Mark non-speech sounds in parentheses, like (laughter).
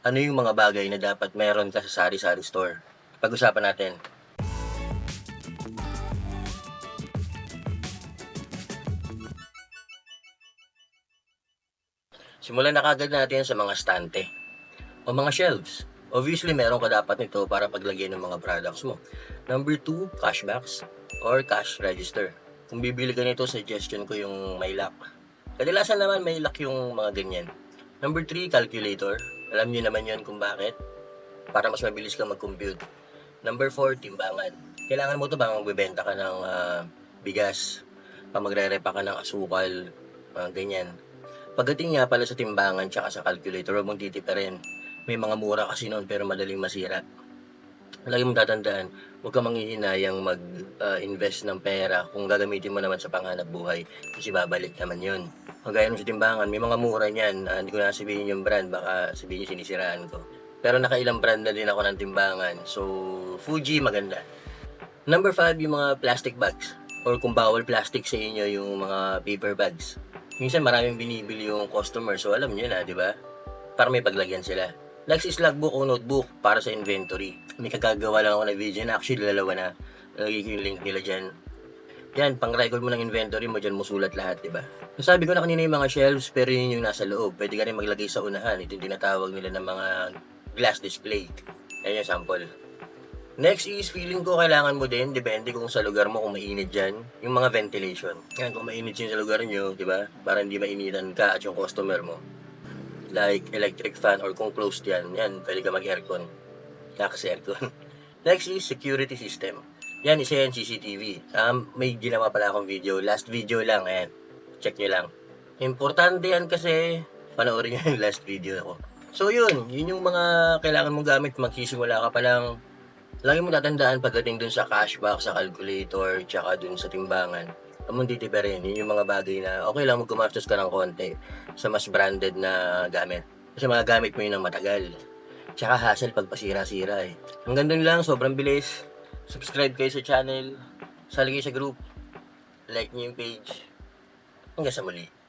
ano yung mga bagay na dapat meron ka sa sari-sari store. Pag-usapan natin. Simulan na kagad natin sa mga stante o mga shelves. Obviously, meron ka dapat nito para paglagyan ng mga products mo. Number two, cashbacks or cash register. Kung bibili ka nito, suggestion ko yung may lock. Kadalasan naman may lock yung mga ganyan. Number three, calculator. Alam niyo naman yon kung bakit. Para mas mabilis ka mag-compute. Number four, timbangan. Kailangan mo to ba magbebenta ka ng ah, bigas, pa magre-repa ka ng asukal, mga ganyan. Pagdating nga pala sa timbangan tsaka sa calculator, huwag mong titipirin. May mga mura kasi noon pero madaling masira. Lagi mong tatandaan, huwag ka manghihinayang mag-invest ng pera kung gagamitin mo naman sa panghanap buhay kasi babalik naman yun. Kagaya nung sa timbangan, may mga mura niyan. Ah, hindi ko na sabihin yung brand, baka sabihin yung sinisiraan ko. Pero nakailang brand na din ako ng timbangan. So, Fuji maganda. Number 5, yung mga plastic bags. Or kung bawal plastic sa inyo, yung mga paper bags. Minsan maraming binibili yung customer, so alam nyo na, di ba? Para may paglagyan sila. Next is logbook o notebook para sa inventory. May kagagawa lang ako na video na actually dalawa na. Lagay ko yung link nila dyan. Yan, pang record mo ng inventory mo, dyan mo sulat lahat, di ba? Sabi ko na kanina yung mga shelves, pero yun yung nasa loob. Pwede ka rin maglagay sa unahan. Ito yung tinatawag nila ng mga glass display. Ayan yung sample. Next is, feeling ko kailangan mo din, depende kung sa lugar mo, kung mainit dyan, yung mga ventilation. Yan, kung mainit yun sa lugar nyo, di ba? Para hindi mainitan ka at yung customer mo. Like electric fan or kung closed yan, yan, pwede ka mag-aircon. Lakas aircon. (laughs) Next is security system. Yan, isa yan CCTV. Um, may ginawa pala akong video. Last video lang, ayan. Check nyo lang. Importante yan kasi panoorin nyo (laughs) yung last video ko. So yun, yun yung mga kailangan mong gamit magsisimula ka pa lang Lagi mo tatandaan pagdating dun sa cashback, sa calculator, tsaka dun sa timbangan. Among titiperin, yun yung mga bagay na okay lang magkumastos ka ng konti sa mas branded na gamit. Kasi mga gamit mo yun ng matagal. Tsaka hassle pag pasira-sira eh. Hanggang dun lang, sobrang bilis. Subscribe kayo sa channel. Sali sa group. Like niyo yung page. Hanggang sa muli.